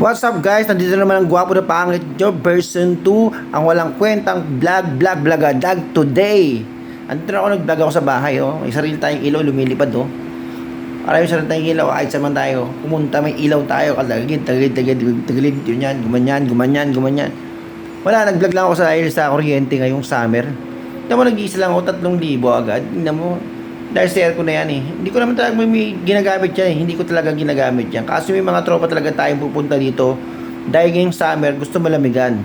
What's up guys? Nandito naman ang gwapo na pangit nyo version 2 Ang walang kwentang vlog, vlog, vlogadag today. Andito na ako nag-vlog ako sa bahay oh. May sarili tayong ilaw lumilipad oh. Yung sarili tayong ilaw kahit saan tayo. Pumunta may ilaw tayo Kalagid, tagilid, tagilid, tagilid Yun yan, gumanyan, gumanyan, gumanyan. Wala, nag-vlog lang ako sa sa kuryente ngayong summer. Tignan mo nag-iisa lang ako 3,000 agad. Tignan mo dahil sa aircon na yan eh. Hindi ko naman talaga may, may ginagamit yan eh. Hindi ko talaga ginagamit yan. Kaso may mga tropa talaga tayong pupunta dito. Dahil ngayong summer, gusto malamigan.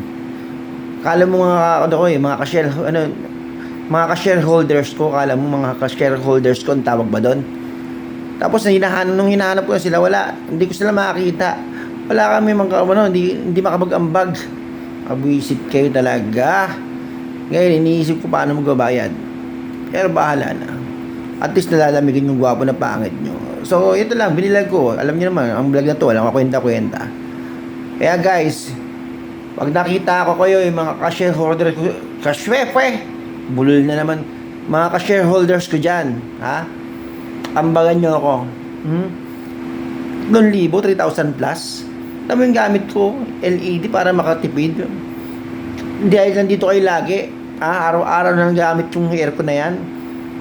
Kala mo mga, ano ko eh, mga ka-share, ano, mga ka-shareholders ko, kala mo mga ka-shareholders ko, ang tawag ba doon? Tapos hinahanap, nung hinahanap ko na sila, wala. Hindi ko sila makakita. Wala kami mga, ano, hindi, hindi makapag-ambag. Abwisit kayo talaga. Ngayon, iniisip ko paano magbabayad. Pero bahala na at least nalalamigin yung gwapo na pangit nyo. So, ito lang, binilag ko. Alam niyo naman, ang vlog na to, walang kwenta-kwenta. Kaya guys, pag nakita ko kayo, yung mga ka-shareholders ko, ka-shwepe, bulol na naman, mga ka-shareholders ko dyan, ha? Ambagan nyo ako. Hmm? 2,000, 3,000 plus. Tama yung gamit ko, LED para makatipid. Dahil nandito kayo lagi, ha? Araw-araw na gamit yung aircon na yan.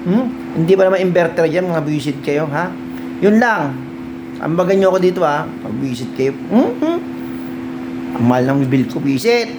Hmm? Hindi ba naman inverter yan, mga visit kayo, ha? Yun lang. Ambagan nyo ako dito, ha? Mga visit kayo. Hmm? Hmm? Ang mahal ng bill ko, visit.